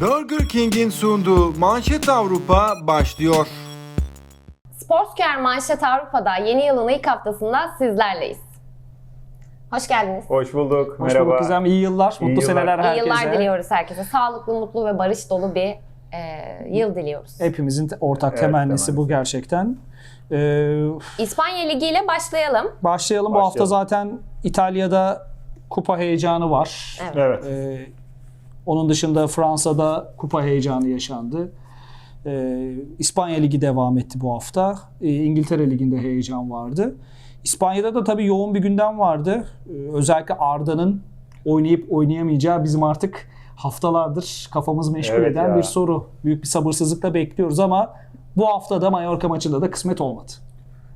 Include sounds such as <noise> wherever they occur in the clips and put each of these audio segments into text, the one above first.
Burger King'in sunduğu Manşet Avrupa başlıyor. Sportscar Manşet Avrupa'da yeni yılın ilk haftasında sizlerleyiz. Hoş geldiniz. Hoş bulduk. Hoş Merhaba. bulduk Gizem. İyi yıllar, İyi mutlu yıllar. seneler İyi herkese. yıllar diliyoruz herkese. Sağlıklı, mutlu ve barış dolu bir e, yıl diliyoruz. Hepimizin ortak Evet, temennisi bu gerçekten. Ee, İspanya Ligi ile başlayalım. başlayalım. Bu hafta Başlayalım. zaten İtalya'da kupa heyecanı var. Evet. Evet. Ee, onun dışında Fransa'da kupa heyecanı yaşandı. Ee, İspanya Ligi devam etti bu hafta. Ee, İngiltere Ligi'nde heyecan vardı. İspanya'da da tabii yoğun bir gündem vardı. Ee, özellikle Arda'nın oynayıp oynayamayacağı bizim artık haftalardır kafamız meşgul Evet eden ya. bir soru. Büyük bir sabırsızlıkla bekliyoruz ama bu hafta da Mallorca maçında da kısmet olmadı.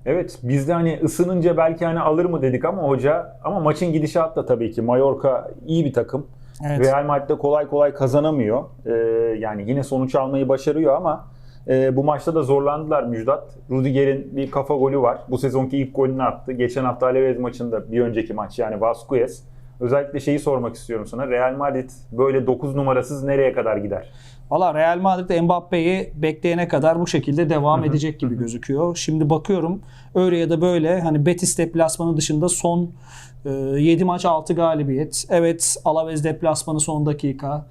Evet biz de hani ısınınca belki hani alır mı dedik ama hoca ama maçın gidişatı da tabii ki Mallorca iyi bir takım. Evet. Real Madrid'de kolay kolay kazanamıyor. Ee, yani yine sonuç almayı başarıyor ama e, bu maçta da zorlandılar Müjdat. Rudiger'in bir kafa golü var. Bu sezonki ilk golünü attı. Geçen hafta Alaves maçında bir önceki maç yani Vasquez. Özellikle şeyi sormak istiyorum sana. Real Madrid böyle 9 numarasız nereye kadar gider? Valla Real Madrid Mbappe'yi bekleyene kadar bu şekilde devam edecek gibi gözüküyor. Şimdi bakıyorum öyle ya da böyle hani Betis deplasmanı dışında son e, 7 maç 6 galibiyet. Evet Alaves deplasmanı son dakika.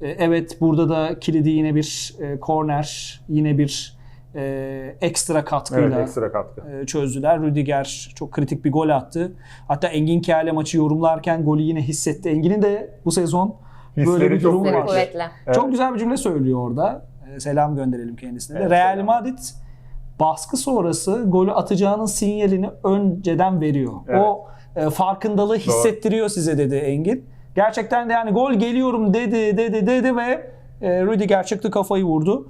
E, evet burada da kilidi yine bir e, korner, yine bir e, ekstra katkıyla Evet ekstra katkı. e, çözdüler. Rüdiger çok kritik bir gol attı. Hatta Engin Kiyale maçı yorumlarken golü yine hissetti. Engin'in de bu sezon böyle bir çok durum var. kuvvetli. Evet. Çok güzel bir cümle söylüyor orada. Ee, Selam gönderelim kendisine de. Evet, Real selam. Madrid baskı sonrası golü atacağının sinyalini önceden veriyor. Evet. O e, farkındalığı hissettiriyor size dedi Engin. Gerçekten de yani gol geliyorum dedi dedi dedi ve e, Rüdiger çıktı kafayı vurdu.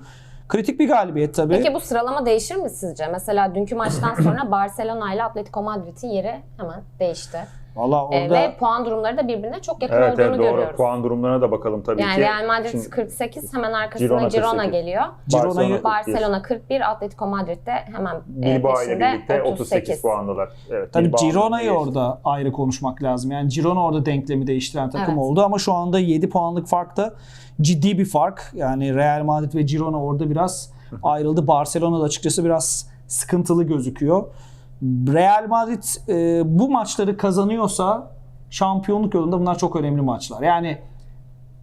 Kritik bir galibiyet tabii. Peki bu sıralama değişir mi sizce? Mesela dünkü maçtan sonra <coughs> Barcelona ile Atletico Madrid'in yeri hemen değişti. Valla E, orada ve puan durumları da birbirine çok yakın Evet, olduğunu evet doğru. görüyoruz. Puan durumlarına da bakalım tabii yani ki. Real Madrid Şimdi 48 hemen arkasında Girona Girona, 48. geliyor. Girona'yı- Barcelona 41, Atletico Madrid de hemen e, Bilbao ile birlikte 38, 38 puandalar. Evet, Tabii Girona'yı orada ayrı konuşmak lazım. Yani Girona orada denklemi değiştiren takım Evet. oldu ama şu anda 7 puanlık farkta ciddi bir fark. Yani Real Madrid ve Girona orada biraz <laughs> ayrıldı. Barcelona da açıkçası biraz sıkıntılı gözüküyor. Real Madrid e, bu maçları kazanıyorsa şampiyonluk yolunda bunlar çok önemli maçlar. Yani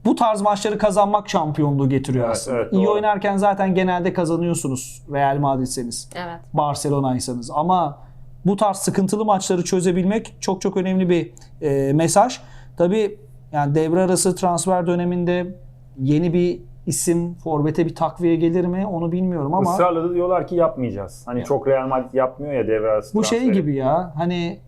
bu tarz maçları kazanmak şampiyonluğu getiriyor Evet, aslında. evet, İyi doğru. oynarken zaten genelde kazanıyorsunuz Real Madrid'seniz. Evet. Barcelona'ysanız ama bu tarz sıkıntılı maçları çözebilmek çok çok önemli bir e, mesaj. Tabii yani devre arası transfer döneminde yeni bir isim forvete bir takviye gelir mi onu bilmiyorum ama Israrla da diyorlar ki yapmayacağız. Hani çok Real Madrid yapmıyor ya devre arası bu şey gibi ya hani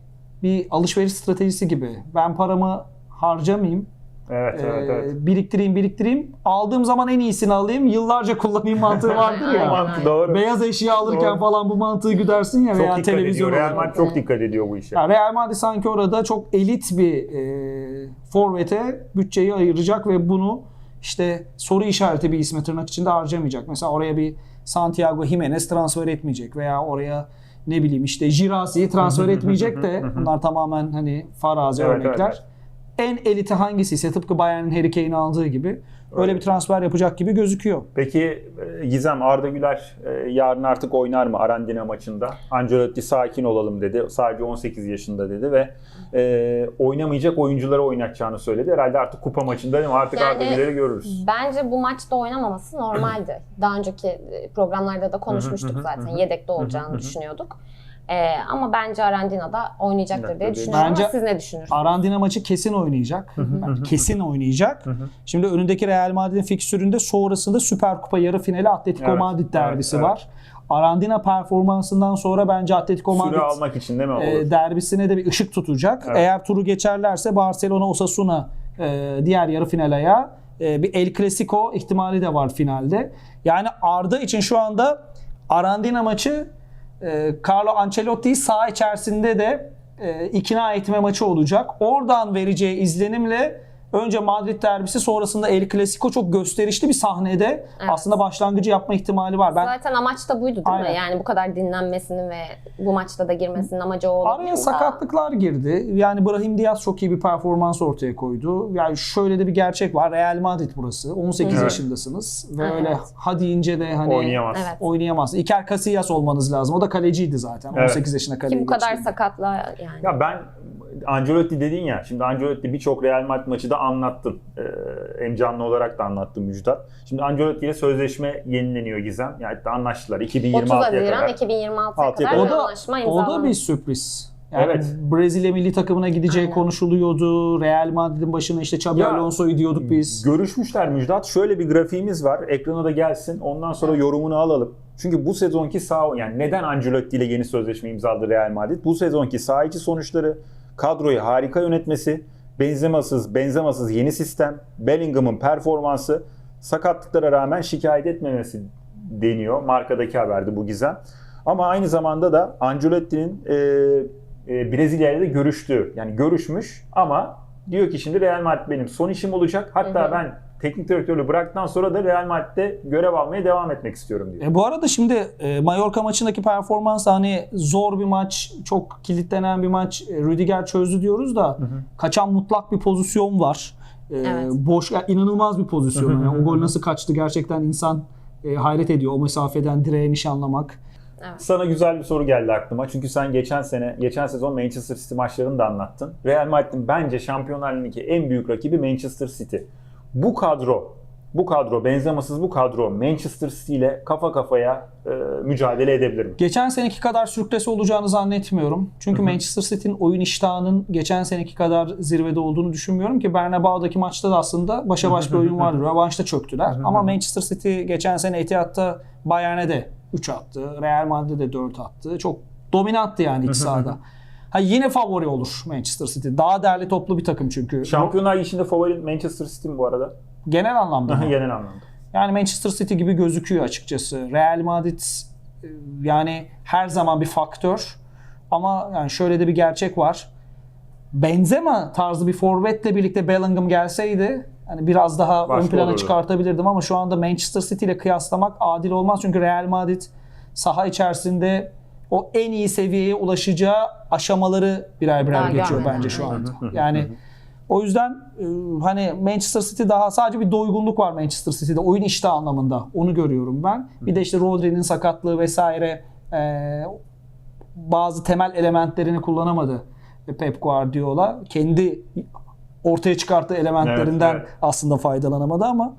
bir alışveriş stratejisi gibi. Ben paramı harcamayayım. Evet evet e, evet. biriktireyim biriktireyim. Aldığım zaman en iyisini alayım. Yıllarca kullanayım mantığı vardır ya. <laughs> Mantı doğru. Beyaz eşya alırken Doğru. falan bu mantığı güdersin ya çok veya dikkat televizyon ediyor. Real. Madrid çok dikkat ediyor bu işe. Ya Real Madrid sanki orada çok elit bir e, forvete bütçeyi ayıracak ve bunu işte soru işareti bir isme tırnak içinde harcamayacak. Mesela oraya bir Santiago Jimenez transfer etmeyecek veya oraya ne bileyim işte Girasi'yi transfer etmeyecek de bunlar tamamen hani farazi Evet, örnekler. evet, En eliti hangisi ise tıpkı Bayern'in Harry Kane'i aldığı gibi öyle bir transfer yapacak gibi gözüküyor. Peki e, Gizem Arda Güler e, yarın artık oynar mı Arandina maçında? Ancelotti sakin olalım dedi. Sadece 18 yaşında dedi ve e, oynamayacak oyuncuları oynatacağını söyledi. Herhalde artık kupa maçında değil mi? Artık Yani- Arda Güler'i görürüz. Bence bu maçta oynamaması normaldi. Daha önceki e, programlarda da konuşmuştuk zaten. Yedekte olacağını düşünüyorduk. Ee, ama bence Arandina da oynayacaktır diye düşünüyorum Bence- ama siz ne düşünürsünüz? Arandina maçı kesin oynayacak. Yani kesin oynayacak. Şimdi önündeki Real Madrid'in fikstüründe sonrasında Süper Kupa yarı finali Atletico Evet, Madrid derbisi evet, evet. var. Arandina performansından sonra bence Atletico Madrid Süre almak için değil mi? e, Olur. derbisine de bir ışık tutacak. Evet. Eğer turu geçerlerse Barcelona Osasuna e, diğer yarı final ayağı. E, bir El Clasico ihtimali de var finalde. Yani Arda için şu anda Arandina maçı e, Carlo Ancelotti'yi saha içerisinde de e, ikna etme maçı olacak. Oradan vereceği izlenimle Önce Madrid derbisi sonrasında El Clasico çok gösterişli bir sahnede Evet. aslında başlangıcı yapma ihtimali var. Ben Zaten amaç da buydu değil Aynen. mi? Yani bu kadar dinlenmesinin ve bu maçta da girmesinin amacı o Araya sakatlıklar girdi. Yani Brahim Diaz çok iyi bir performans ortaya koydu. Yani şöyle de bir gerçek var. Real Madrid burası. 18 Evet. yaşındasınız ve Evet. öyle hadi ince de hani Oynayamaz. Evet. oynayamazsın. Iker Casillas olmanız lazım. O da kaleciydi zaten. Evet. 18 yaşına Ki kaleye bu kadar geçti. sakatla yani. Ya ben Ancelotti dedin ya. Şimdi Ancelotti birçok Real Madrid maçı da anlattın. Ee, hem canlı olarak da anlattın Müjdat. Şimdi Ancelotti ile sözleşme yenileniyor Gizem. Yani hatta anlaştılar 30 2026'ya Haziran kadar. 2026'ya Altıya kadar O da, anlaşma o imzalandı. da bir sürpriz. Yani Evet. Brezilya milli takımına gideceği Aynen. konuşuluyordu. Real Madrid'in başına işte Xabi Alonso'yu diyorduk biz. Görüşmüşler Müjdat. Şöyle bir grafiğimiz var. Ekrana da gelsin. Ondan sonra yorumunu alalım. Çünkü bu sezonki sağ yani neden Ancelotti ile yeni sözleşme imzaladı Real Madrid? Bu sezonki sağ içi sonuçları, kadroyu harika yönetmesi, benzemasız, benzemasız yeni sistem, Bellingham'ın performansı, sakatlıklara rağmen şikayet etmemesi deniyor. Markadaki haberde bu gizem. Ama aynı zamanda da Ancelotti'nin e, e, Brezilya ile de görüştüğü, yani görüşmüş ama diyor ki şimdi Real Madrid benim son işim olacak. Hatta Hı hı. ben teknik direktörlüğü bıraktıktan sonra da Real Madrid'de görev almaya devam etmek istiyorum diyor. E bu arada şimdi e, Mallorca maçındaki performans hani zor bir maç, çok kilitlenen bir maç. E, Rüdiger çözdü diyoruz da kaçan mutlak bir pozisyon var. E, Evet. Boş, inanılmaz bir pozisyon. Yani o gol nasıl kaçtı gerçekten insan e, hayret ediyor. O mesafeden direğe nişanlamak. Sana güzel bir soru geldi aklıma. Çünkü sen geçen sene, geçen sezon Manchester City maçlarını da anlattın. Real Madrid'in bence Şampiyonlar Ligi'ndeki en büyük rakibi Manchester City. Bu kadro, bu kadro, benzemasız bu kadro Manchester City ile kafa kafaya e, mücadele edebilir mi? Geçen seneki kadar sürklesi olacağını zannetmiyorum. Çünkü Manchester City'nin oyun iştahının geçen seneki kadar zirvede olduğunu düşünmüyorum ki Bernabeu'daki maçta da aslında başa baş bir oyun vardı. Rövanşta çöktüler. Ama Manchester City geçen sene Etihad'da Bayern'e de 3 attı. Real Madrid'e de 4 attı. Çok dominanttı yani iç sahada. Ha yine favori olur Manchester City. Daha değerli toplu bir takım çünkü. Şampiyonlar içinde favori Manchester City mi bu arada? Genel anlamda. mı? Genel anlamda. Yani Manchester City gibi gözüküyor açıkçası. Real Madrid e, yani her zaman bir faktör. Ama yani şöyle de bir gerçek var. Benzema tarzı bir forvetle birlikte Bellingham gelseydi hani biraz daha Başka ön plana olurdu. çıkartabilirdim ama şu anda Manchester City ile kıyaslamak adil olmaz. Çünkü Real Madrid saha içerisinde o en iyi seviyeye ulaşacağı aşamaları birer birer Daha geçiyor bence şu anda. Yani o yüzden e, hani Manchester City daha sadece bir doygunluk var Manchester City'de oyun iştahı anlamında. Onu görüyorum ben. Bir de işte Rodri'nin sakatlığı vesaire e, bazı temel elementlerini kullanamadı Pep Guardiola. Kendi ortaya çıkarttığı elementlerinden Evet, evet. aslında faydalanamadı ama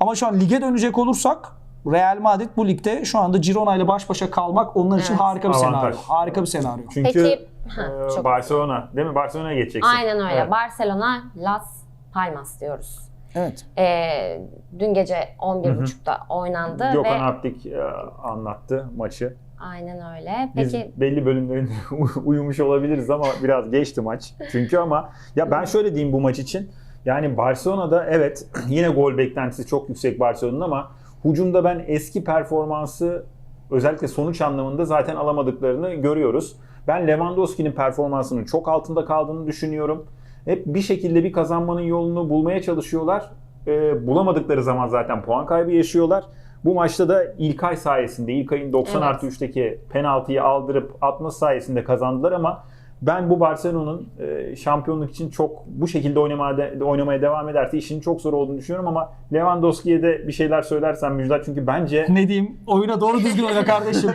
ama şu an lige dönecek olursak Real Madrid bu ligde şu anda Girona ile baş başa kalmak onlar için Evet. harika bir Avantaj. senaryo. Harika bir senaryo. Çünkü Peki- e, Ha, çok- Barcelona değil mi? Barcelona'ya geçeceksin. Aynen öyle. Evet. Barcelona Las Palmas diyoruz. Evet. Ee, dün gece 11.30'da oynandı Gökhan ve Aptik e, anlattı maçı. aynen öyle. Biz Peki belli bölümlerinde <laughs> uyumuş olabiliriz ama biraz geçti maç. Çünkü ama ya ben şöyle diyeyim bu maç için. Yani Barcelona'da evet <clears throat> yine gol beklentisi çok yüksek Barcelona'nın ama hücumda ben eski performansı özellikle sonuç anlamında zaten alamadıklarını görüyoruz. Ben Lewandowski'nin performansının çok altında kaldığını düşünüyorum. Hep bir şekilde bir kazanmanın yolunu bulmaya çalışıyorlar. Ee, bulamadıkları zaman zaten puan kaybı yaşıyorlar. Bu maçta da İlkay sayesinde, İlkay'ın 90 Evet. artı 3'teki penaltıyı aldırıp atması sayesinde kazandılar ama ben bu Barcelona'nın e, şampiyonluk için çok bu şekilde oynamaya, oynamaya devam ederse işinin çok zor olduğunu düşünüyorum ama Lewandowski'ye de bir şeyler söylersen Müjdat çünkü bence Ne diyeyim? Oyuna doğru düzgün oyna kardeşim.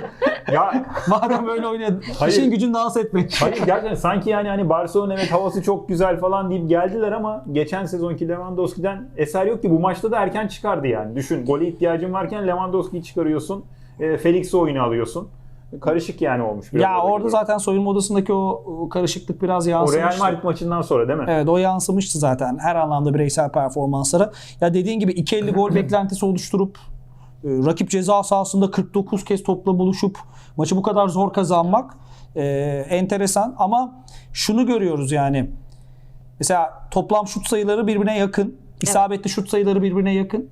ya <laughs> Madem öyle oyna. Hayır. İşin gücün dans etmek. Hayır gerçekten sanki yani hani Barcelona evet havası çok güzel falan deyip geldiler ama geçen sezonki Lewandowski'den eser yok ki bu maçta da erken çıkardı yani. Düşün gole ihtiyacın varken Lewandowski'yi çıkarıyorsun. E, Felix'i oyuna alıyorsun. Karışık yani olmuş. biraz Ya orada zaten soyunma odasındaki o, o karışıklık biraz o Real yansımıştı. Madrid maçından sonra değil mi? Evet o yansımıştı zaten her anlamda bireysel performanslara. Ya dediğin gibi 2.50 gol <clears throat> beklentisi oluşturup e, rakip ceza sahasında 49 kez topla buluşup maçı bu kadar zor kazanmak e, enteresan ama şunu görüyoruz yani mesela toplam şut sayıları birbirine yakın. isabetli şut sayıları birbirine yakın.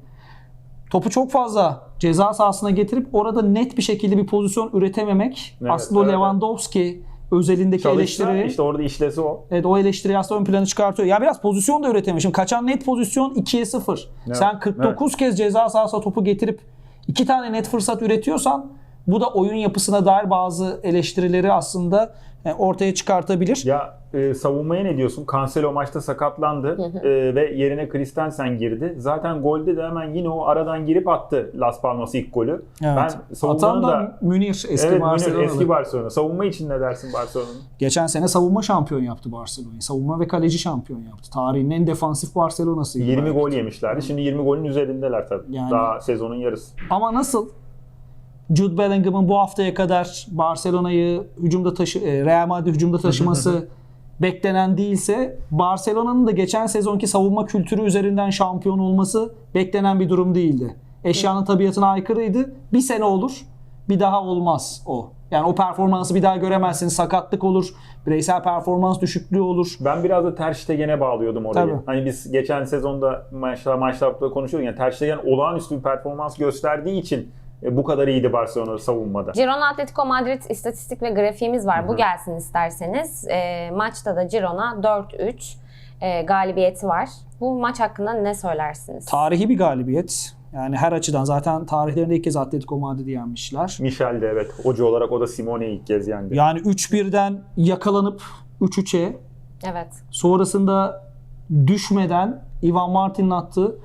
Topu çok fazla ceza sahasına getirip orada net bir şekilde bir pozisyon üretememek Evet, aslında evet. Lewandowski özelindeki Çalışsa eleştiri işte orada işlesi o. Evet o eleştiriyi aslında ön plana çıkartıyor. Ya biraz pozisyon da üretemiyor. Şimdi kaçan net pozisyon 2'ye 0. Evet, Sen 49 kez ceza sahasına topu getirip iki tane net fırsat üretiyorsan bu da oyun yapısına dair bazı eleştirileri aslında ortaya çıkartabilir. Ya e, savunmaya ne diyorsun? Cancelo maçta sakatlandı e, ve yerine Christensen girdi. Zaten golde de hemen yine o aradan girip attı Las Palmas ilk golü. Evet. Ben Atan savunmanın da da Münir eski Evet Münir, Barcelonalı. eski Barcelona. Savunma için ne dersin Barcelona'nın? Geçen sene savunma şampiyon yaptı Barcelona'yı. Savunma ve kaleci şampiyon yaptı. Tarihin en defansif Barcelona'sıydı. 20 belki. gol yemişlerdi. Şimdi 20 golün üzerindeler tabii. Yani- Daha sezonun yarısı. Ama nasıl Jude Bellingham'ın bu haftaya kadar Barcelona'yı hücumda taşı e, Real Madrid hücumda taşıması <laughs> beklenen değilse Barcelona'nın da geçen sezonki savunma kültürü üzerinden şampiyon olması beklenen bir durum değildi. Eşyanın tabiatına aykırıydı. Bir sene olur, bir daha olmaz o. Yani o performansı bir daha göremezsiniz. Sakatlık olur, bireysel performans düşüklüğü olur. Ben biraz da Ter Stegen'e bağlıyordum orayı. Tabii. Hani biz geçen sezonda maçlar maçlarda konuşuyorduk. Yani Ter Stegen olağanüstü bir performans gösterdiği için bu kadar iyiydi Barcelona savunmada. Girona Atletico Madrid istatistik ve grafiğimiz var. Bu gelsin isterseniz. E, maçta da Girona 4-3 e, galibiyeti var. Bu maç hakkında ne söylersiniz? Tarihi bir galibiyet. Yani her açıdan zaten tarihlerinde ilk kez Atletico Madrid'i yenmişler. Michel de evet. Hoca olarak o da Simone'yi ilk kez yendi. Yani 3-1'den yakalanıp 3-3'e evet. sonrasında düşmeden Ivan Martin'in attığı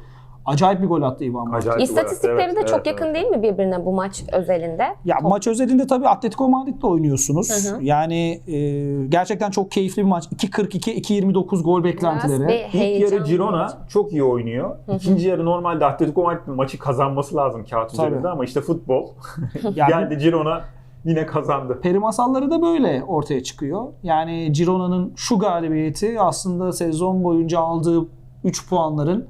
acayip bir gol attı Ivan Martin. Acayip bir gol attı. İstatistikleri Evet, de çok evet, yakın evet. değil mi birbirine bu maç özelinde? Ya Top- maç özelinde tabii Atletico Madrid'le oynuyorsunuz. Hı hı. Yani e, gerçekten çok keyifli bir maç. 2.42 2.29 gol beklentileri. bir İlk yarı Girona çok iyi oynuyor. İkinci yarı normalde Atletico Madrid'in maçı kazanması lazım kağıt Tabii. üzerinde ama işte futbol. <laughs> Yani Geldi Girona yine kazandı. peri masalları da böyle ortaya çıkıyor. Yani Girona'nın şu galibiyeti aslında sezon boyunca aldığı 3 puanların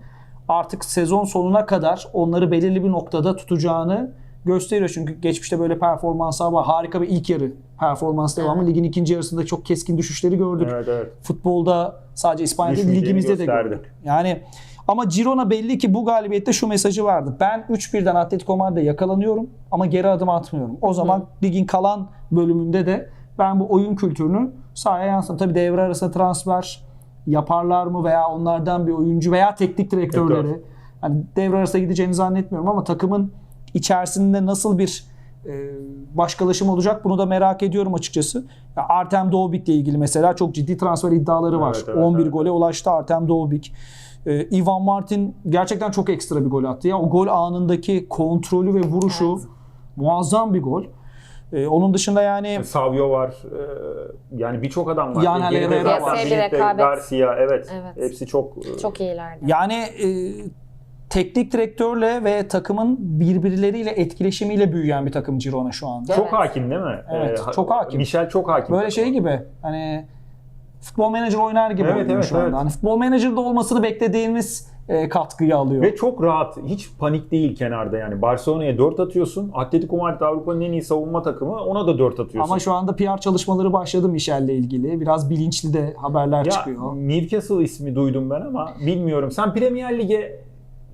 artık sezon sonuna kadar onları belirli bir noktada tutacağını gösteriyor. Çünkü geçmişte böyle performanslar var. Harika bir ilk yarı performans devamı. Evet. Ligin ikinci yarısında çok keskin düşüşleri gördük. Evet evet. Futbolda sadece İspanya'da ligimizde de gösterdi. gördük. Yani ama Girona belli ki bu galibiyette şu mesajı vardı. Ben 3-1'den Atletico Madrid'e yakalanıyorum ama geri adım atmıyorum. O zaman ligin kalan bölümünde de ben bu oyun kültürünü sahaya yansıtırım. Tabii devre arası transfer yaparlar mı veya onlardan bir oyuncu veya teknik direktörleri. Direktör. Hani devre arasına gideceğini zannetmiyorum ama takımın içerisinde nasıl bir e, başkalaşım olacak bunu da merak ediyorum açıkçası. Ya Artem Doğbik'le ilgili mesela çok ciddi transfer iddiaları var. Evet, evet, 11 evet. gole ulaştı Artem Doğbik. Ee, Ivan Martin gerçekten çok ekstra bir gol attı. Ya o gol anındaki kontrolü ve vuruşu Evet. muazzam bir gol. Ee, onun dışında yani Savio var. Ee, yani birçok adam var. Yan Geride Herrera var. Piyasaya bir Birlikte rekabet. Garcia evet. Evet. Hepsi çok e, Çok iyilerdi. yani e, teknik direktörle ve takımın birbirleriyle etkileşimiyle büyüyen bir takım Girona şu anda. çok Evet. hakim değil mi? Evet, ha- çok hakim. Michel çok hakim. Böyle şey gibi hani futbol menajer oynar gibi Evet, oynuyor evet, şu anda. evet. Hani futbol menajerde olmasını beklediğimiz e, katkıyı alıyor. Ve çok rahat, hiç panik değil kenarda yani. Barcelona'ya 4 atıyorsun. Atletico Madrid Avrupa'nın en iyi savunma takımı. Ona da 4 atıyorsun. Ama şu anda PR çalışmaları başladı Michel'le ilgili. Biraz bilinçli de haberler ya çıkıyor. Newcastle ismi duydum ben ama bilmiyorum. Sen Premier Lig'e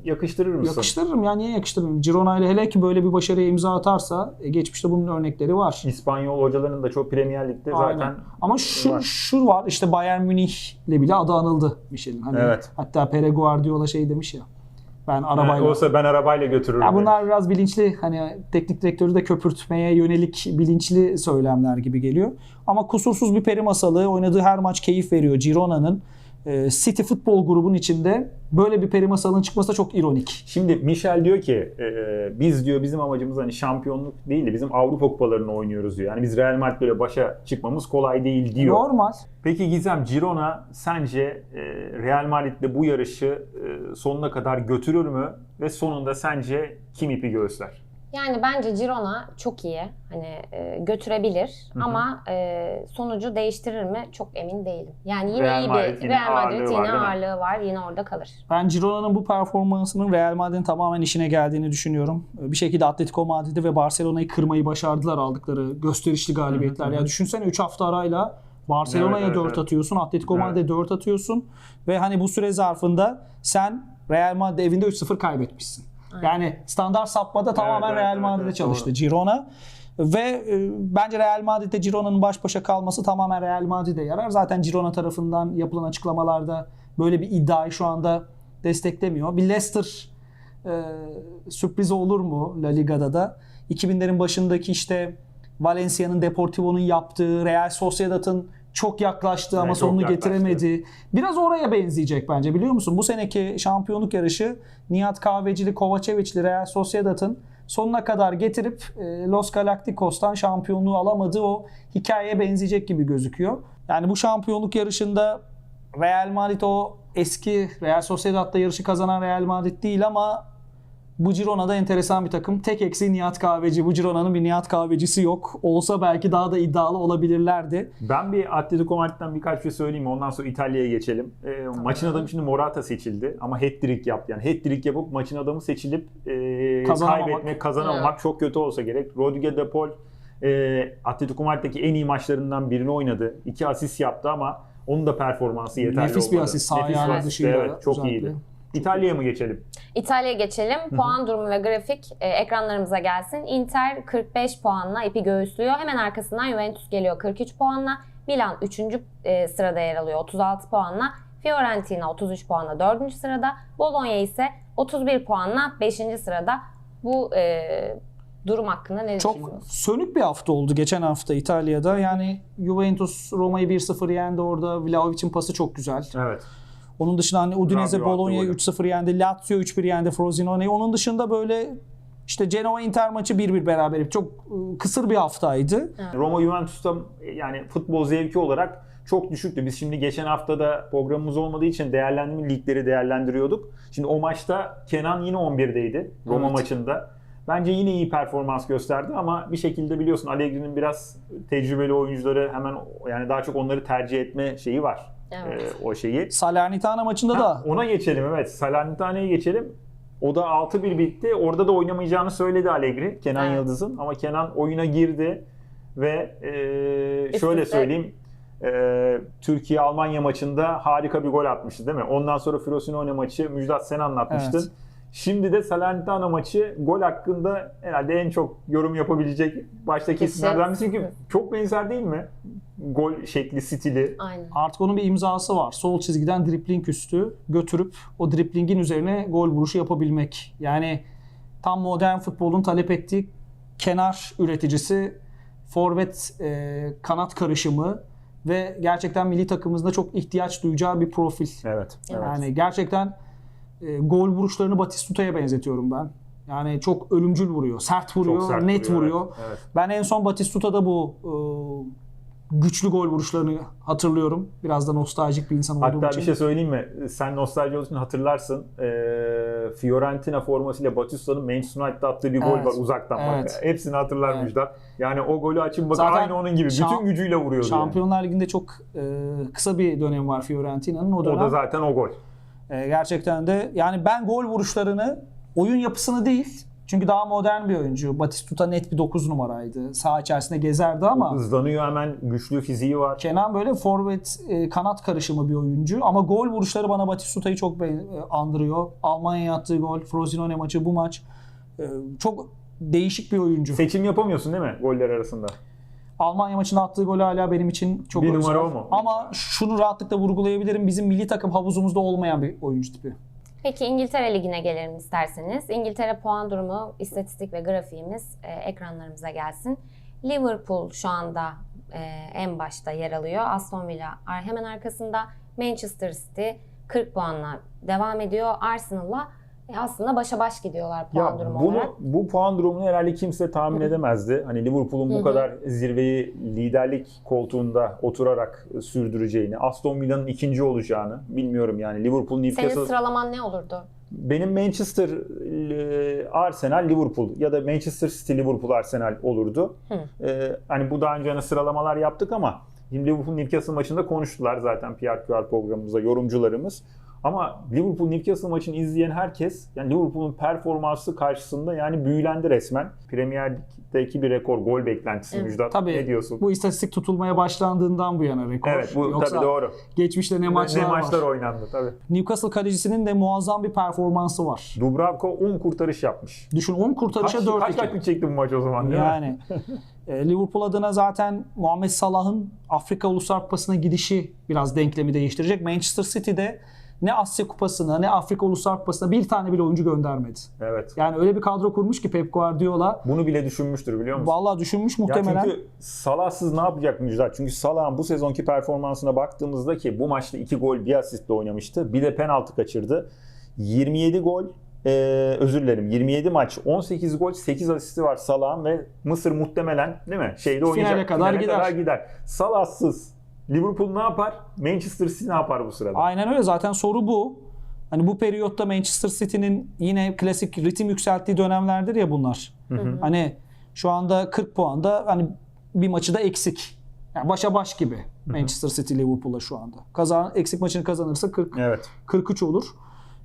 yakıştırır mısın? Yakıştırırım ya niye yakıştırmayayım? Girona ile hele ki böyle bir başarıya imza atarsa e, geçmişte bunun örnekleri var. İspanyol hocaların da çok Premier Lig'de Aynen. zaten Ama şu var. şu var işte Bayern Münih ile bile adı anıldı Michel'in. Hani Evet. Hatta Pere Guardiola şey demiş ya. Ben Yani arabayla olsa ben arabayla götürürüm. Ya bunlar biraz bilinçli hani teknik direktörü de köpürtmeye yönelik bilinçli söylemler gibi geliyor. Ama kusursuz bir peri masalı. Oynadığı her maç keyif veriyor. Girona'nın e, City futbol grubun içinde böyle bir peri masalının çıkması da çok ironik. Şimdi Michel diyor ki e, biz diyor bizim amacımız hani şampiyonluk değil de bizim Avrupa kupalarını oynuyoruz diyor. Yani biz Real Madrid ile başa çıkmamız kolay değil diyor. Normal. Peki Gizem Girona sence e, Real Madrid'le bu yarışı e, sonuna kadar götürür mü ve sonunda sence kim ipi göğüsler? Yani bence Girona çok iyi. Hani e, götürebilir ama e, sonucu değiştirir mi çok emin değilim. Yani yine Real iyi Madrid bir yine Real Madrid ağırlığı yine var, değil mi? ağırlığı var. Yine orada kalır. Ben Girona'nın bu performansının Real Madrid'in tamamen işine geldiğini düşünüyorum. Bir şekilde Atletico Madrid'i ve Barcelona'yı kırmayı başardılar aldıkları gösterişli galibiyetler. Ya düşünsene 3 hafta arayla Barcelona'ya evet, 4 evet. atıyorsun, Atletico Evet. Madrid'e 4 atıyorsun ve hani bu süre zarfında sen Real Madrid evinde 3-0 kaybetmişsin. Yani standart sapmada tamamen evet, Real Madrid'e evet, çalıştı doğru. Girona. Ve e, bence Real Madrid'de Girona'nın baş başa kalması tamamen Real Madrid'e yarar. Zaten Girona tarafından yapılan açıklamalarda böyle bir iddiayı şu anda desteklemiyor. Bir Leicester e, sürprizi olur mu La Liga'da da? 2000'lerin başındaki işte Valencia'nın Deportivo'nun yaptığı, Real Sociedad'ın çok yaklaştığı ama Evet, sonunu yaklaştı. getiremedi. Biraz oraya benzeyecek bence biliyor musun? Bu seneki şampiyonluk yarışı Nihat Kahvecili, Kovacevic'li Real Sociedad'ın sonuna kadar getirip e, Los Galacticos'tan şampiyonluğu alamadığı o hikayeye benzeyecek gibi gözüküyor. Yani bu şampiyonluk yarışında Real Madrid o eski Real Sociedad'da yarışı kazanan Real Madrid değil ama bu Girona'da enteresan bir takım. Tek eksiği Nihat Kahveci. Bu Girona'nın bir Nihat Kahvecisi yok. Olsa belki daha da iddialı olabilirlerdi. Ben bir Atletico Madrid'den birkaç şey söyleyeyim. Ondan sonra İtalya'ya geçelim. E, maçın adamı şimdi Morata seçildi. Ama hat-trick yaptı. Yani hat-trick yapıp maçın adamı seçilip e, Kazanamamak. kaybetmek, kazanamamak çok kötü olsa gerek. Rodrigo de Paul e, Atletico Madrid'deki en iyi maçlarından birini oynadı. İki asist yaptı ama onun da performansı yeterli Nefis bir olmadı. asist, sağ bir asist, dışıyla Evet, çok özellikle. iyiydi. İtalya'ya mı geçelim? İtalya'ya geçelim. Puan durumu ve grafik e, ekranlarımıza gelsin. Inter 45 puanla ipi göğüslüyor. Hemen arkasından Juventus geliyor 43 puanla. Milan 3. e, sırada yer alıyor 36 puanla. Fiorentina 33 puanla 4. sırada. Bologna ise 31 puanla 5. sırada. Bu e, durum hakkında ne Çok düşünüyorsunuz? sönük bir hafta oldu geçen hafta İtalya'da. Yani Juventus Roma'yı 1-0 yendi orada. Vlahovic'in pası çok güzel. Evet. Onun dışında hani Udinese Rabiot attı Bologna'yı golü. 3-0 yendi. Lazio 3-1 yendi Frozinone'yi. Onun dışında böyle işte Genoa Inter maçı 1-1 beraber. Çok ıı, kısır bir haftaydı. Roma Juventus'ta yani futbol zevki olarak çok düşüktü. Biz şimdi geçen haftada programımız olmadığı için değerlendirme ligleri değerlendiriyorduk. Şimdi o maçta Kenan yine 11'deydi Roma Evet. maçında. Bence yine iyi performans gösterdi ama bir şekilde biliyorsun Allegri'nin biraz tecrübeli oyuncuları hemen yani daha çok onları tercih etme şeyi var. Evet. Ee, o şeyi. Salernitana maçında Ha, da ona geçelim evet. Salernitane'ye geçelim. O da 6-1 bitti. Orada da oynamayacağını söyledi Allegri Kenan Evet. Yıldız'ın. Ama Kenan oyuna girdi ve e, şöyle söyleyeyim. e, Türkiye-Almanya maçında harika bir gol atmıştı değil mi? Ondan sonra Frosinone maçı Müjdat sen anlatmıştın. Evet. Şimdi de Salernitana maçı gol hakkında herhalde en çok yorum yapabilecek baştaki isimlerden birisi. Çünkü çok benzer değil mi? Gol şekli, stili. Aynen. artık onun bir imzası var. Sol çizgiden dripling üstü götürüp o driplingin üzerine gol vuruşu yapabilmek. Yani tam modern futbolun talep ettiği kenar üreticisi, forvet e, kanat karışımı ve gerçekten milli takımımızda çok ihtiyaç duyacağı bir profil. Evet. evet. Yani gerçekten e, gol vuruşlarını Batistuta'ya benzetiyorum ben. Yani çok ölümcül vuruyor, sert vuruyor, Çok sert net vuruyor, vuruyor. evet, evet. Ben en son Batistuta'da bu e, güçlü gol vuruşlarını hatırlıyorum. Biraz da nostaljik bir insan olduğum Hatta için. bir şey söyleyeyim mi? Sen nostalji olduğu için hatırlarsın. Ee, Fiorentina formasıyla Batista'nın Manchester United'da attığı bir gol Evet. var uzaktan Evet. bak. Hepsini hatırlar Evet. Müjdat. Yani o golü açın bak Zaten aynı onun gibi. Bütün gücüyle vuruyordu. yani. Şampiyonlar Ligi'nde çok e, kısa bir dönem var Fiorentina'nın. O O dönem da zaten o gol. E, gerçekten de yani ben gol vuruşlarını oyun yapısını değil çünkü daha modern bir oyuncu. Batistuta net bir 9 numaraydı. Saha içerisinde gezerdi ama Hızlanıyor hemen. Güçlü fiziği var. Kenan böyle forvet e, kanat karışımı bir oyuncu ama gol vuruşları bana Batistuta'yı çok e, andırıyor. Almanya'ya attığı gol, Frosinone maçı bu maç e, çok değişik bir oyuncu. Seçim yapamıyorsun değil mi goller arasında? Almanya maçında attığı gol hala benim için çok Bir özel. numara o mu? Ama şunu rahatlıkla vurgulayabilirim. Bizim milli takım havuzumuzda olmayan bir oyuncu tipi. Peki İngiltere Ligi'ne gelelim isterseniz. İngiltere puan durumu, istatistik ve grafiğimiz e, ekranlarımıza gelsin. Liverpool şu anda e, en başta yer alıyor. Aston Villa hemen arkasında. Manchester City 40 puanla devam ediyor. Arsenal'la e, aslında başa baş gidiyorlar puan Ya durumu bunu olarak. bu puan durumunu herhalde kimse tahmin edemezdi. Hani Liverpool'un bu kadar zirveyi liderlik koltuğunda oturarak sürdüreceğini, Aston Villa'nın ikinci olacağını bilmiyorum yani. Liverpool, Senin Newcastle sıralaman ne olurdu? benim Manchester, e, Arsenal, Liverpool ya da Manchester City, Liverpool, Arsenal olurdu. Hı. E, hani bu daha önce hani sıralamalar yaptık ama şimdi Liverpool Newcastle maçında konuştular zaten PRQR programımızda yorumcularımız. Ama Liverpool Newcastle maçını izleyen herkes yani Liverpool'un performansı karşısında yani büyülendi resmen. Premier Lig'deki bir rekor gol beklentisi Evet. Müjdat. Tabii Ne diyorsun? bu istatistik tutulmaya başlandığından bu yana rekor. evet bu Yoksa tabii doğru. geçmişte ne maçlar, ne maçlar var. oynandı tabii. Newcastle kalecisinin de muazzam bir performansı var. Dubravko 10 kurtarış yapmış. Düşün 10 kurtarışa Kaç, 4 kaç kaç bitecekti bu maç o zaman değil mi? Yani e, Liverpool adına zaten Muhammed Salah'ın Afrika Uluslar Kupası'na gidişi biraz denklemi değiştirecek. Manchester City'de ne Asya Kupası'na ne Afrika Uluslar Kupası'na bir tane bile oyuncu göndermedi. Evet. Yani öyle bir kadro kurmuş ki Pep Guardiola Bunu bile düşünmüştür biliyor musun? vallahi düşünmüş Ya muhtemelen. çünkü Salahsız ne yapacak Müjdat? Çünkü Salah'ın bu sezonki performansına baktığımızda ki bu maçta 2 gol bir asistle oynamıştı. Bir de penaltı kaçırdı. 27 gol e, özür dilerim 27 maç 18 gol 8 asisti var Salah'ın ve Mısır muhtemelen değil mi? Şeyde oynayacak. kadar gider. kadar gider. Salahsız Liverpool ne yapar? Manchester City ne yapar bu sırada? Aynen öyle zaten soru bu. Hani bu periyotta Manchester City'nin yine klasik ritim yükselttiği dönemlerdir ya bunlar. Hani şu anda 40 puanda hani bir maçı da eksik. Yani başa baş gibi Manchester City Liverpool'a şu anda. Kazan eksik maçını kazanırsa 40 Evet. 43 olur.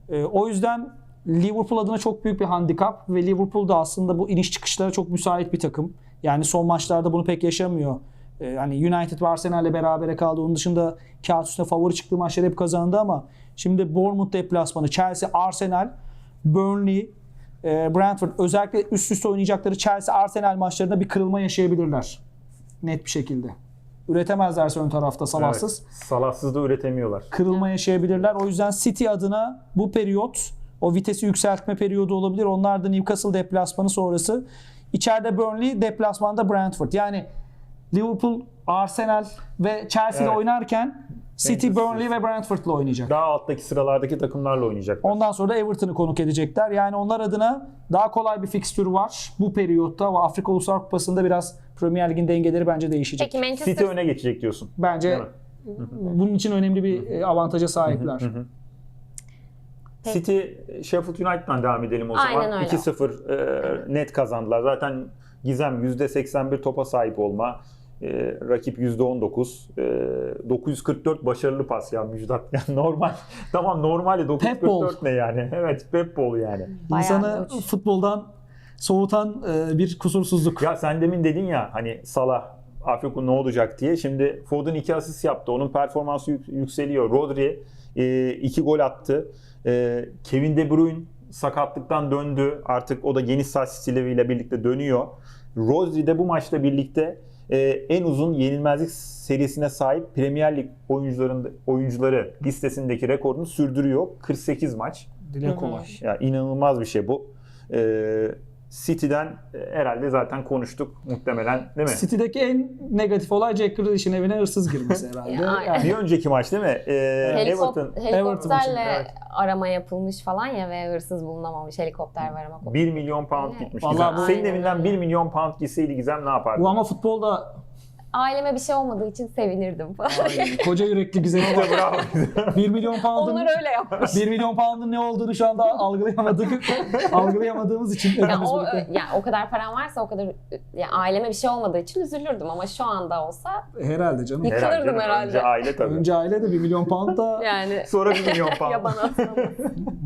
Ee, o yüzden Liverpool adına çok büyük bir handikap ve Liverpool da aslında bu iniş çıkışlara çok müsait bir takım. Yani son maçlarda bunu pek yaşamıyor. Ee, hani United Arsenal'le berabere kaldı. Onun dışında kağıt üstüne favori çıktığı maçları hep kazandı ama şimdi Bournemouth deplasmanı, Chelsea, Arsenal, Burnley, e, Brentford özellikle üst üste oynayacakları Chelsea, Arsenal maçlarında bir kırılma yaşayabilirler. Net bir şekilde. Üretemezlerse ön tarafta salahsız Evet. Salahsız da üretemiyorlar. kırılma yaşayabilirler. O yüzden City adına bu periyot o vitesi yükseltme periyodu olabilir. Onlar da Newcastle deplasmanı sonrası. İçeride Burnley, deplasmanda Brentford. Yani Liverpool, Arsenal ve Chelsea ile Evet. oynarken City, Manchester Burnley ve Brentford'la oynayacak. Daha alttaki sıralardaki takımlarla oynayacaklar. Ondan sonra da Everton'ı konuk edecekler. Yani onlar adına daha kolay bir fikstür var bu periyotta ve Afrika Uluslar Kupası'nda biraz Premier Lig'in dengeleri bence değişecek. Peki Manchester City öne geçecek diyorsun. Bence Değil mi? bunun için önemli bir e, avantaja sahipler. Peki. City Sheffield United'dan devam edelim o zaman. Öyle. 2-0 e, net kazandılar. Zaten Gizem %81 topa sahip olma. E, rakip %19. E, 944 başarılı pas ya Müjdat. <laughs> Yani normal. tamam normal de Pep ball. 944 ne yani? <laughs> Evet Pep ball yani. Bayağı İnsanı uç. futboldan soğutan e, bir kusursuzluk. Ya sen demin dedin ya hani Salah Afrika ne olacak diye. Şimdi Foden 2 asist yaptı. Onun performansı yük- yükseliyor. Rodri 2 gol attı. E, Kevin De Bruyne sakatlıktan döndü. Artık o da geniş saç stiliyle birlikte dönüyor. Rodri de bu maçla birlikte e, en uzun yenilmezlik serisine sahip Premier Lig oyuncuların oyuncuları listesindeki rekorunu sürdürüyor. 48 maç. Dile kolay. Ya inanılmaz bir şey bu. Ee, City'den e, herhalde zaten konuştuk muhtemelen değil mi? City'deki en negatif olay Jack Grealish'in evine hırsız girmesi <laughs> herhalde. Ya, Yani Bir önceki maç değil mi? Ee, Helikop- Everton helikopterle Evet. arama yapılmış falan ya ve hırsız bulunamamış helikopter var ama. 1 milyon pound gitmiş. Vallahi Gizem. bu- Senin Aynen evinden öyle. 1 milyon pound gitseydi Gizem ne yapardın? bu ama futbolda Aileme bir şey olmadığı için sevinirdim falan. <laughs> koca yürekli güzel bak. Bravo. 1 milyon pound'un Onlar öyle yapmış. 1 milyon pound'un ne olduğunu şu anda algılayamadık. <laughs> algılayamadığımız için Ya o, ya o kadar param varsa o kadar ya aileme bir şey olmadığı için üzülürdüm ama şu anda olsa Herhalde canım. Yıkılırdım Herhalde canım, herhalde. Önce aile tabii. Önce aile de 1 milyon pound da <laughs> yani Sonra 1 milyon pound. ya bana atılmaz.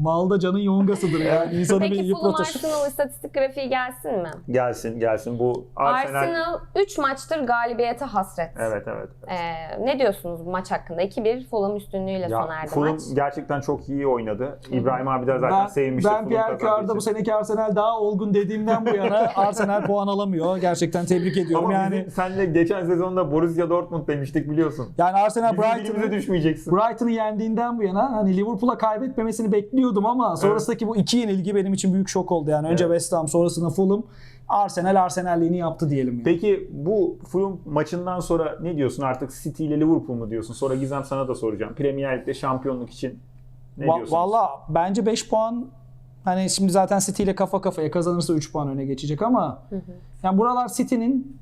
malda canın yongasıdır yani. İnsanı bir Peki Fulham yıpratır. Arsenal istatistik grafiği gelsin mi? Gelsin gelsin bu Arsenal. Arsenal 3 maçtır galibiyete hasret. Evet evet. Ee, ne diyorsunuz bu maç hakkında? 2-1 Fulham üstünlüğüyle Ya, sona erdi Fulham maç. gerçekten çok iyi oynadı. İbrahim abi de zaten Ben, sevmişti. ben Pierre Carr'da bu seneki Arsenal daha olgun dediğimden bu yana <laughs> Arsenal puan alamıyor. Gerçekten tebrik ediyorum. Ama yani senle geçen sezonda Borussia Dortmund demiştik biliyorsun. yani Arsenal Brighton'ı düşmeyeceksin. Brighton'ı yendiğinden bu yana hani Liverpool'a kaybetmemesini bekliyordum ama sonrasındaki bu iki yenilgi benim için büyük şok oldu. Yani önce Evet. West Ham sonrasında Fulham Arsenal Arsenal'liğini yaptı diyelim. Yani. Peki bu Fulham maçından sonra ne diyorsun artık City ile Liverpool mu diyorsun? Sonra Gizem sana da soracağım. Premier Lig'de şampiyonluk için ne Va- diyorsunuz? Valla bence 5 puan hani şimdi zaten City ile kafa kafaya kazanırsa 3 puan öne geçecek ama yani buralar City'nin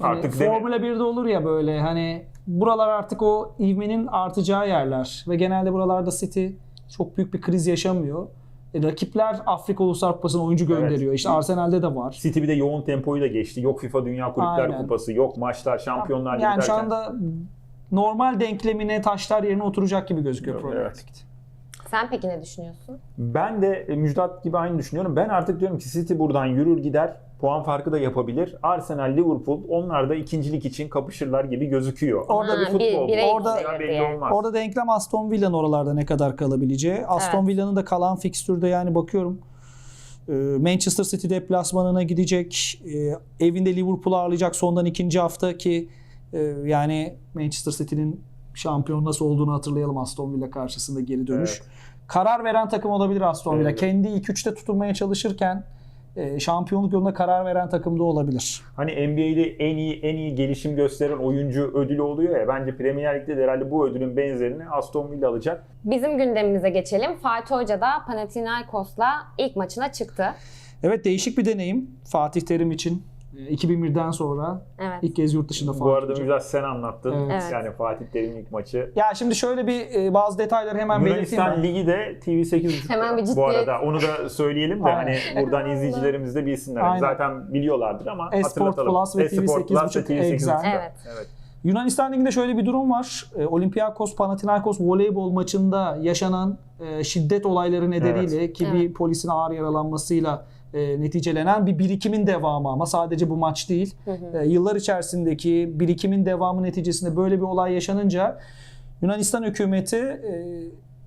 yani Artık deme. Formula 1'de olur ya böyle hani buralar artık o ivmenin artacağı yerler ve genelde buralarda City çok büyük bir kriz yaşamıyor. E, rakipler Afrika Uluslar Kupası'na oyuncu Evet. gönderiyor. İşte Arsenal'de de var. City bir de yoğun tempoyu da geçti. Yok FIFA Dünya Kulüpler Aynen. Kupası, yok maçlar, şampiyonlar Ligi Yani şu anda normal denklemine taşlar yerine oturacak gibi gözüküyor Premier evet. Lig'de. Sen peki ne düşünüyorsun? Ben de Müjdat gibi aynı düşünüyorum. Ben artık diyorum ki City buradan yürür gider. Puan farkı da yapabilir. Arsenal, Liverpool onlar da ikincilik için kapışırlar gibi gözüküyor. Orada Ha, bir futbol. bire Orada- gidilir belli olmaz. Orada denklem Aston Villa'nın oralarda ne kadar kalabileceği. Aston Evet. Villa'nın da kalan fikstürde yani bakıyorum e, Manchester City deplasmanına gidecek. e, Evinde Liverpool'u ağırlayacak sondan ikinci hafta ki e, yani Manchester City'nin şampiyon nasıl olduğunu hatırlayalım Aston Villa karşısında geri dönüş. Karar veren takım olabilir Aston Villa. Evet. Kendi ilk üçte tutunmaya çalışırken e, şampiyonluk yolunda karar veren takım da olabilir. Hani NBA'de en iyi en iyi gelişim gösteren oyuncu ödülü oluyor ya. Bence Premier Lig'de de herhalde bu ödülün benzerini Aston Villa alacak. Bizim gündemimize geçelim. Fatih Hoca da Panathinaikos'la ilk maçına çıktı. Evet değişik bir deneyim Fatih Terim için. E, 2001'den sonra Evet. ilk kez yurt dışında Fatih Bu arada Hoca. Sen anlattın. Evet. Evet. Yani Fatih Terim'in ilk maçı. Ya şimdi şöyle bir e, bazı detayları hemen belirteyim Yunanistan. Ligi de TV8.30'da. Hemen bir ciddi- Bu arada onu da söyleyelim de Aynen. hani buradan <laughs> izleyicilerimiz de bilsinler. Hani Aynen. Zaten biliyorlardır ama Esport hatırlatalım. Plus ve Esport Plus TV8.30 ve TV8.30'da. Exxen. Evet. evet. Yunanistan Ligi'nde şöyle bir durum var. E, Olympiakos Panathinaikos voleybol maçında yaşanan e, şiddet olayları nedeniyle ki Evet. bir polisin ağır yaralanmasıyla e, neticelenen bir birikimin devamı ama sadece bu maç değil. E, yıllar içerisindeki birikimin devamı neticesinde böyle bir olay yaşanınca Yunanistan hükümeti e,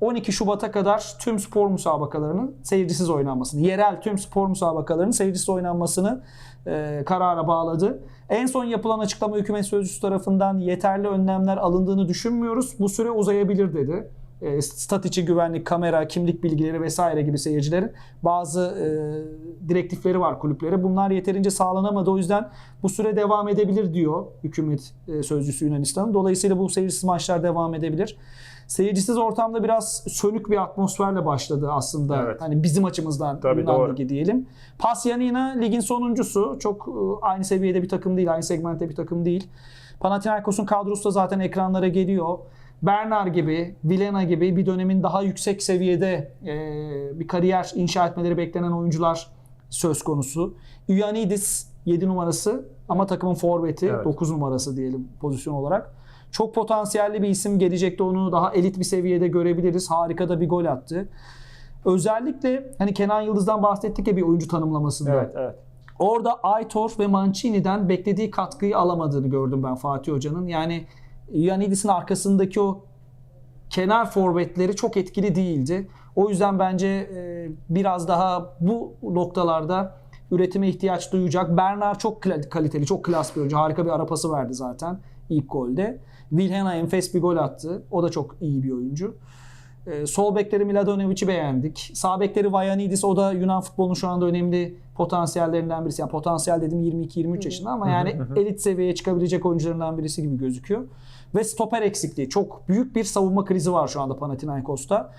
12 Şubat'a kadar tüm spor müsabakalarının seyircisiz oynanmasını, yerel tüm spor müsabakalarının seyircisiz oynanmasını e, karara bağladı. En son yapılan açıklama hükümet sözcüsü tarafından yeterli önlemler alındığını düşünmüyoruz. Bu süre uzayabilir dedi. E, stat içi güvenlik, kamera, kimlik bilgileri vesaire gibi seyircilerin bazı e, direktifleri var kulüplere. Bunlar yeterince sağlanamadı. O yüzden bu süre devam edebilir diyor hükümet e, sözcüsü Yunanistan'ın. Dolayısıyla bu seyircisiz maçlar devam edebilir. Seyircisiz ortamda biraz sönük bir atmosferle başladı aslında. Evet. Hani bizim açımızdan Tabii, Yunan doğru. Ligi diyelim. Pasyanina ligin sonuncusu. Çok e, aynı seviyede bir takım değil, aynı segmentte bir takım değil. Panathinaikos'un kadrosu da zaten ekranlara geliyor. Bernard gibi, Vilena gibi bir dönemin daha yüksek seviyede e, bir kariyer inşa etmeleri beklenen oyuncular söz konusu. Ioannidis 7 numarası ama takımın forveti Evet. 9 numarası diyelim pozisyon olarak. Çok potansiyelli bir isim. Gelecekte onu daha elit bir seviyede görebiliriz. Harika da bir gol attı. Özellikle hani Kenan Yıldız'dan bahsettik ya bir oyuncu tanımlamasında. Evet, evet. Orada Aitor ve Mancini'den beklediği katkıyı alamadığını gördüm ben Fatih Hoca'nın. Yani Ioannidis'in arkasındaki o kenar forvetleri çok etkili değildi. O yüzden bence e, biraz daha bu noktalarda üretime ihtiyaç duyacak. Bernard çok kaliteli, çok klas bir oyuncu. Harika bir ara pası verdi zaten ilk golde. Wilhelm enfes bir gol attı. O da çok iyi bir oyuncu. E, sol bekleri Miladonovic'i beğendik. Sağ bekleri Vayanidis o da Yunan futbolunun şu anda önemli potansiyellerinden birisi. Yani potansiyel dedim 22-23 yaşında ama yani elit seviyeye çıkabilecek oyuncularından birisi gibi gözüküyor. Ve stoper eksikliği. Çok büyük bir savunma krizi var şu anda Panathinaikos'ta.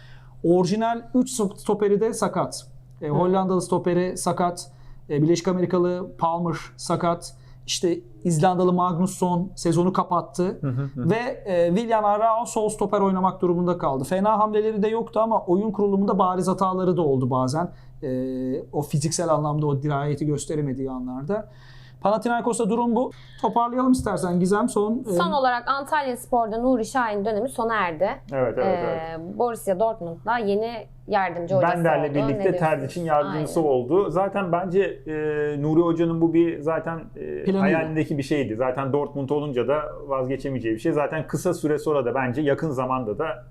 Orijinal 3 stoperi de sakat. E, Hollandalı stoperi sakat. E, Birleşik Amerikalı Palmer sakat. İşte İzlandalı Magnusson sezonu kapattı. Ve e, William Arrao sol stoper oynamak durumunda kaldı. Fena hamleleri de yoktu ama oyun kurulumunda bariz hataları da oldu bazen. E, o fiziksel anlamda o dirayeti gösteremediği anlarda. Panathinaikos'ta durum bu. Toparlayalım istersen Gizem son. e, Son olarak Antalya Spor'da Nuri Şahin dönemi sona erdi. Evet, evet, evet. Ee, Borussia Dortmund'da yeni yardımcı hocası Bender'le oldu. birlikte diyorsunuz? Terdic'in yardımcısı Aynen. oldu. Zaten bence e, Nuri Hoca'nın bu bir zaten e, hayalindeki bir şeydi. Zaten Dortmund olunca da vazgeçemeyeceği bir şey. Zaten kısa süre sonra da bence yakın zamanda da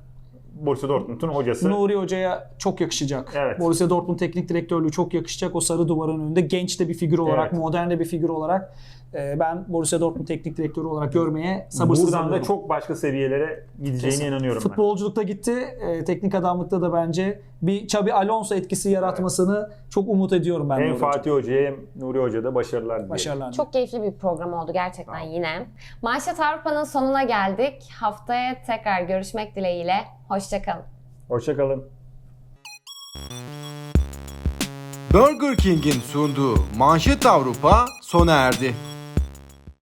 Borussia Dortmund'un hocası. Nuri Hoca'ya çok yakışacak. Evet. Borussia Dortmund teknik direktörlüğü çok yakışacak. O sarı duvarın önünde genç de bir figür olarak, Evet. modern de bir figür olarak ben Borussia Dortmund teknik direktörü olarak görmeye Buradan sabırsızlanıyorum. da çok başka seviyelere gideceğine Kesin. inanıyorum ben. Futbolculukta gitti. e, teknik adamlıkta da bence bir Xabi Alonso etkisi yaratmasını çok umut ediyorum ben. Hem Nuri. Fatih Hoca'ya hem Nuri Hoca'da başarılar dilerim. Başarılar. Çok keyifli bir program oldu gerçekten Tamam. yine. Manşet Avrupa'nın sonuna geldik. Haftaya tekrar görüşmek dileğiyle. Hoşçakalın. Hoşçakalın. Burger King'in sunduğu Manşet Avrupa sona erdi.